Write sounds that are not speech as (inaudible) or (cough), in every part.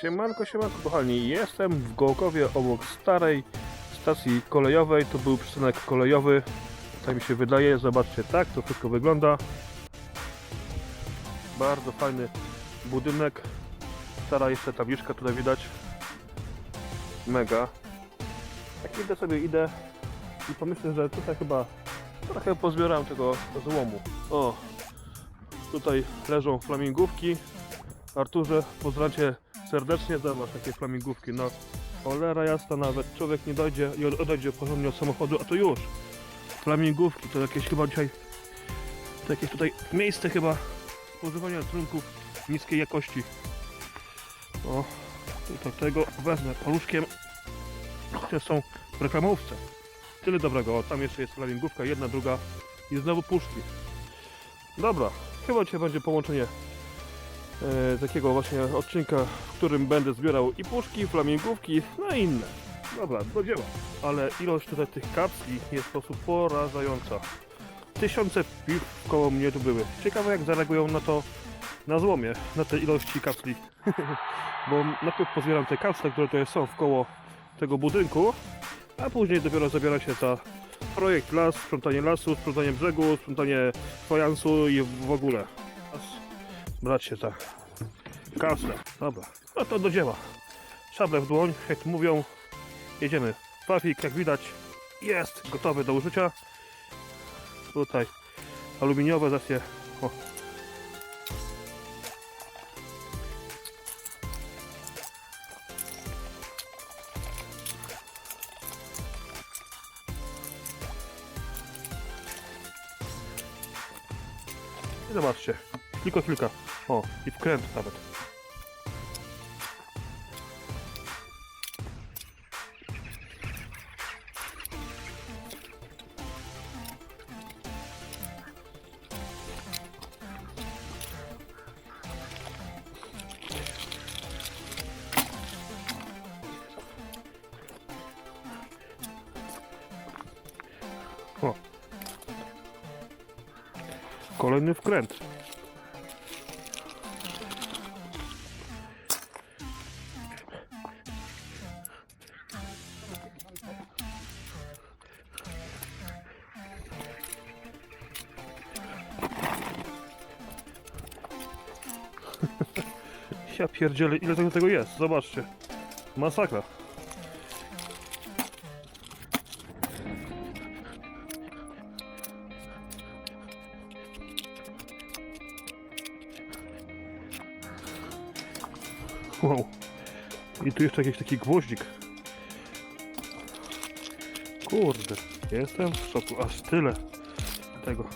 Siemanko, siemanko kochani, jestem w Gołkowie obok starej stacji kolejowej, to był przystanek kolejowy, tak mi się wydaje, zobaczcie, tak to wszystko wygląda. Bardzo fajny budynek, stara jeszcze tabliczka tutaj widać, mega. Jak idę sobie, idę i pomyślę, że tutaj chyba trochę pozbieram tego złomu. O, tutaj leżą flamingówki, Arturze, pozdrawiam serdecznie, zobacz takie flamingówki, no. Cholera jasna, nawet człowiek nie dojdzie i od- odejdzie porządnie od samochodu, a to już. Flamingówki, to jakieś chyba dzisiaj to jakieś tutaj miejsce chyba spożywania trunków niskiej jakości. O, tutaj tego wezmę paluszkiem. Które są w reklamówce. Tyle dobrego, o tam jeszcze jest flamingówka, jedna, druga i znowu puszki. Dobra, chyba dzisiaj będzie połączenie e, takiego właśnie odcinka, w którym będę zbierał i puszki, flamingówki, no i inne. Dobra, do dzieła. Ale ilość tutaj tych kapsli jest po prostu porażająca. Tysiące piw koło mnie tu były. Ciekawe jak zareagują na to na złomie, na te ilości kapsli. (laughs) Bo najpierw pozbieram te kapsle, które tutaj są w koło tego budynku, a później dopiero zabiera się za projekt las, sprzątanie lasu, sprzątanie brzegu, sprzątanie fajansu i w ogóle. Brać się za kasę. Dobra, no to do dzieła. Szable w dłoń, jak mówią. Jedziemy. Pafik, jak widać, jest gotowy do użycia. Tutaj aluminiowe zacnie. O. I zobaczcie, tylko kilka. O, i wkręt nawet. Kolejny wkręt. Ja pierdzielę, ile tego, tego jest, zobaczcie. Masakra. Wow. I tu jeszcze jakiś taki gwoździk. Kurde, jestem w szoku, aż tyle tego.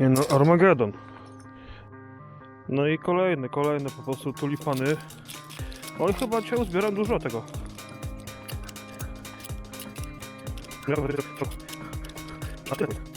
Nie no, Armagedon. No i kolejny, kolejne po prostu tulipany. Oj, chyba cię uzbieram dużo tego. Będę to. A ty?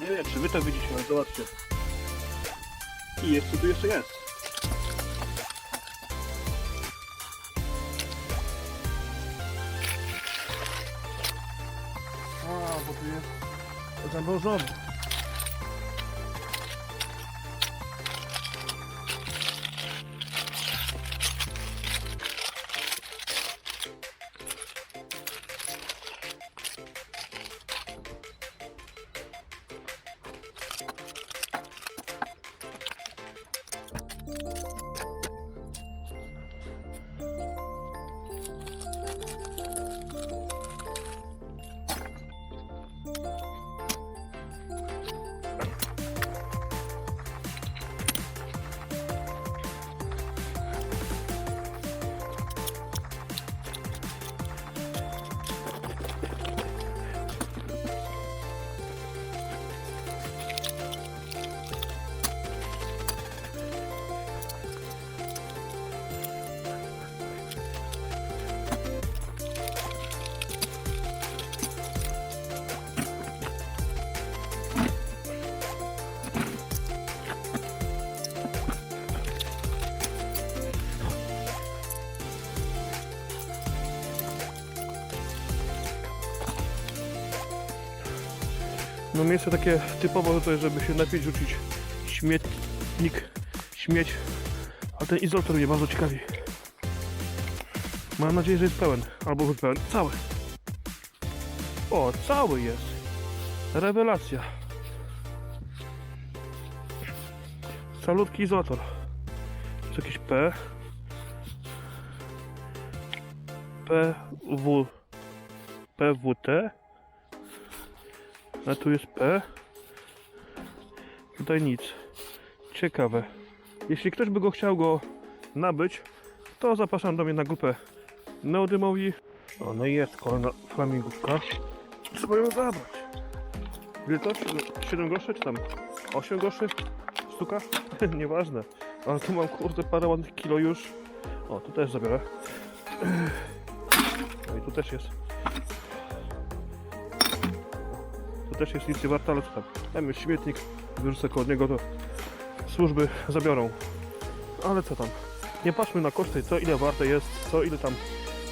Nie wiem, czy wy to widzicie, ale zobaczcie. I jeszcze tu jeszcze jest. A, bo tu jest zamrożony. No miejsce takie typowo tutaj, żeby się napić, rzucić śmietnik, śmieć. A ten izolator mnie bardzo ciekawi. Mam nadzieję, że jest pełen. Albo pełen. Cały. O, cały jest. Rewelacja. Salutki izolator. Jest jakiś P. PW. PWT. A tu jest P. Tutaj nic. Ciekawe. Jeśli ktoś by go chciał go nabyć, to zapraszam do mnie na grupę Neodymowi. O, no i jest kolejna flamingówka. Trzeba ją zabrać. Ile to? 7 groszy czy tam 8 groszy? Sztuka? (laughs) Nieważne. Ale tu mam kurde parę ładnych kilo już. O, tu też zabiorę. No i tu też jest. Też jest nic nie warte, ale co tam? Jest śmietnik, wyrzucę koło niego, to służby zabiorą. Ale co tam? Nie patrzmy na koszty, co ile warte jest, co ile tam,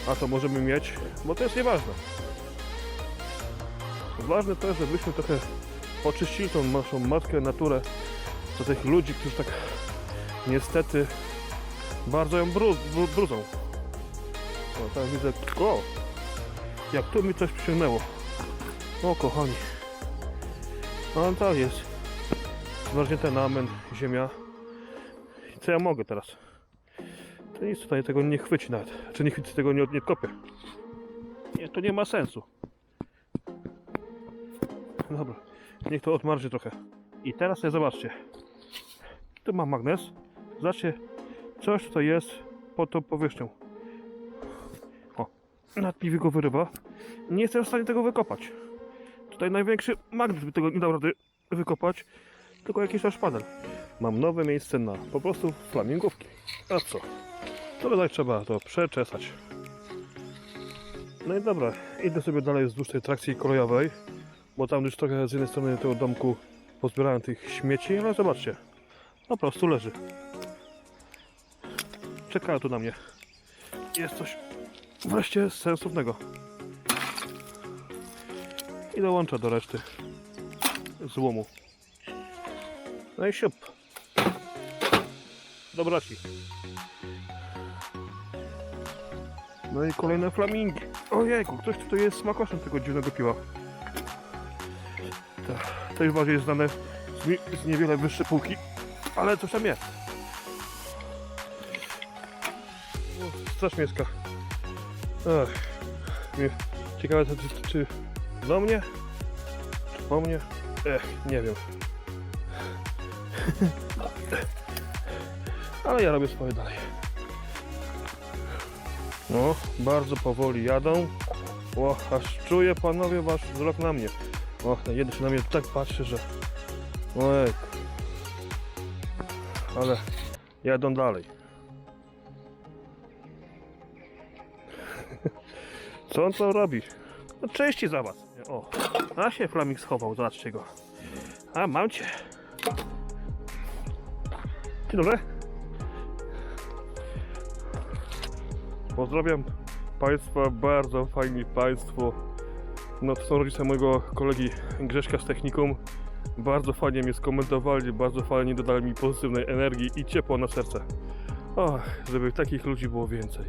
a to możemy mieć, bo to jest nieważne. Ważne to, żebyśmy trochę oczyścili tą naszą matkę, naturę, do tych ludzi, którzy tak niestety bardzo ją bru, bru, brudzą. O, tam widzę, o, jak tu mi coś przyciągnęło. O, kochani. No tak jest. Zmarznięte na amen, ziemia. Co ja mogę teraz? To nic tutaj tego nie chwyci nawet. Czy nie chwyci tego nie, nie kopię. Nie, to nie ma sensu. Dobra, niech to odmarzy trochę. I teraz sobie zobaczcie. Tu mam magnes. Zobaczcie, coś tutaj jest pod tą powierzchnią. O, nadpiwie go wyrywa. Nie jestem w stanie tego wykopać. Tutaj największy magnes by tego nie dał rady wykopać, tylko jakiś nasz panel. Mam nowe miejsce na po prostu flamingówki. A co? To tutaj trzeba to przeczesać. No i dobra, idę sobie dalej wzdłuż tej trakcji kolejowej, bo tam już trochę z jednej strony tego domku pozbierałem tych śmieci, ale zobaczcie, po prostu leży. Czeka tu na mnie. Jest coś wreszcie sensownego. I dołącza do reszty złomu. No i siup. Dobra ci. No i kolejne flamingi. Ojejku, ktoś tutaj jest smakoszem tego dziwnego piwa. To, to już bardziej znane z, z niewiele wyższej półki, ale coś tam jest. O, Straż miejska. Ech. Nie- Ciekawe, czy, czy do mnie? Czy po mnie? Ech, nie wiem. Ale ja robię swoje dalej. No, bardzo powoli jadą. O, aż czuję panowie wasz wzrok na mnie. O, ten jeden się na mnie tak patrzy, że... Ojej. Ale jadą dalej. Co on to robi? No części za was. O, a się flaming schował, zobaczcie go. A, mam cię. Dzień dobry. Pozdrawiam Państwa, bardzo fajni Państwo. No to są rodzice mojego kolegi Grzeszka z Technikum. Bardzo fajnie mnie skomentowali, bardzo fajnie dodali mi pozytywnej energii i ciepło na serce. Och, żeby takich ludzi było więcej.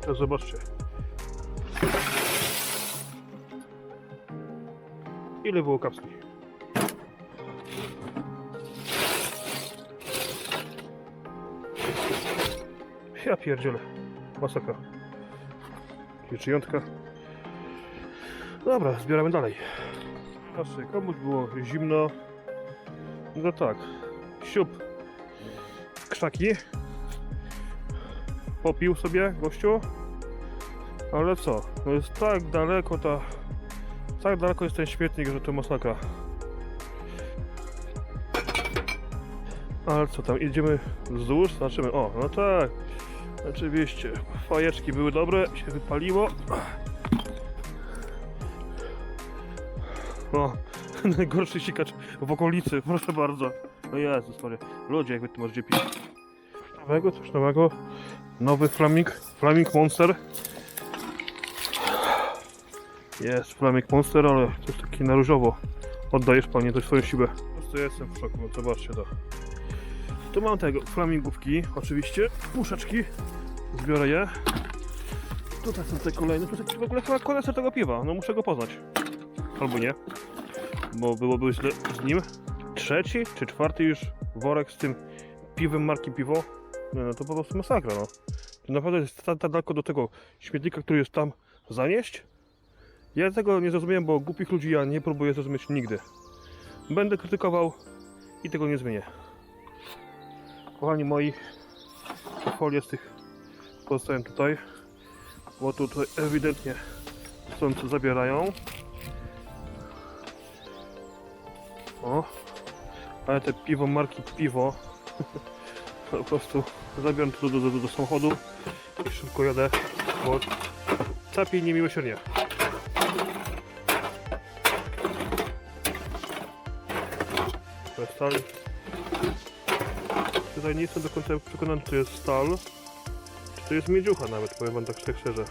To zobaczcie. Ile było kapsli? Ja pierdzielę. Masakra. Pieczyjątka. Dobra, zbieramy dalej. Patrzcie, komuś było zimno. No tak. Siup. Krzaki. Popił sobie gościu. Ale co? No jest tak daleko ta... Tak daleko jest ten śmietnik, że to masakra. Ale co tam, idziemy wzdłuż? Zobaczymy. O, no tak. Oczywiście. Fajeczki były dobre, się wypaliło. O, (laughs) najgorszy sikacz w okolicy, (laughs) proszę bardzo. O Jezus Maria. Ludzie, jakby tu możecie pić. Coś nowego, coś nowego. Nowy Flaming, Flaming Monster. Jest Flaming Monster, ale to jest taki na różowo. Oddajesz panie to swoją siłę. Po prostu jestem w szoku, no zobaczcie to. Tu mam tego, flamingówki, oczywiście, puszeczki, zbiorę je. Tutaj są te kolejne, jest w ogóle chyba koneser tego piwa, no muszę go poznać. Albo nie, bo byłoby źle z nim. Trzeci czy czwarty już worek z tym piwem marki Piwo. No to po prostu masakra, no. To naprawdę jest tak daleko do tego śmietnika, który jest tam zanieść. Ja tego nie zrozumiałem, bo głupich ludzi ja nie próbuję zrozumieć nigdy. Będę krytykował i tego nie zmienię. Kochani moi, folie z tych pozostają tutaj, bo tutaj ewidentnie stąd zabierają. O, ale te piwo marki Piwo (laughs) po prostu zabieram to do, do, do, do samochodu i szybko jadę, bo capi niemiłosiernie. Jest stal. Tutaj nie jestem do końca przekonany, czy to jest stal, czy to jest miedziucha nawet, powiem wam tak szczerze.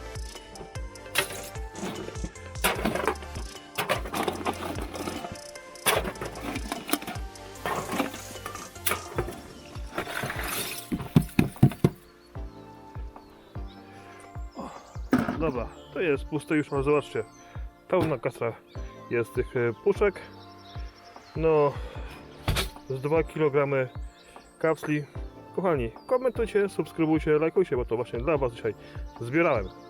Dobra, to jest puste już, ale zobaczcie. Pełna kastra jest tych e, puszek. No, z 2 kg kapsli. Kochani, komentujcie, subskrybujcie, lajkujcie, bo to właśnie dla Was dzisiaj zbierałem.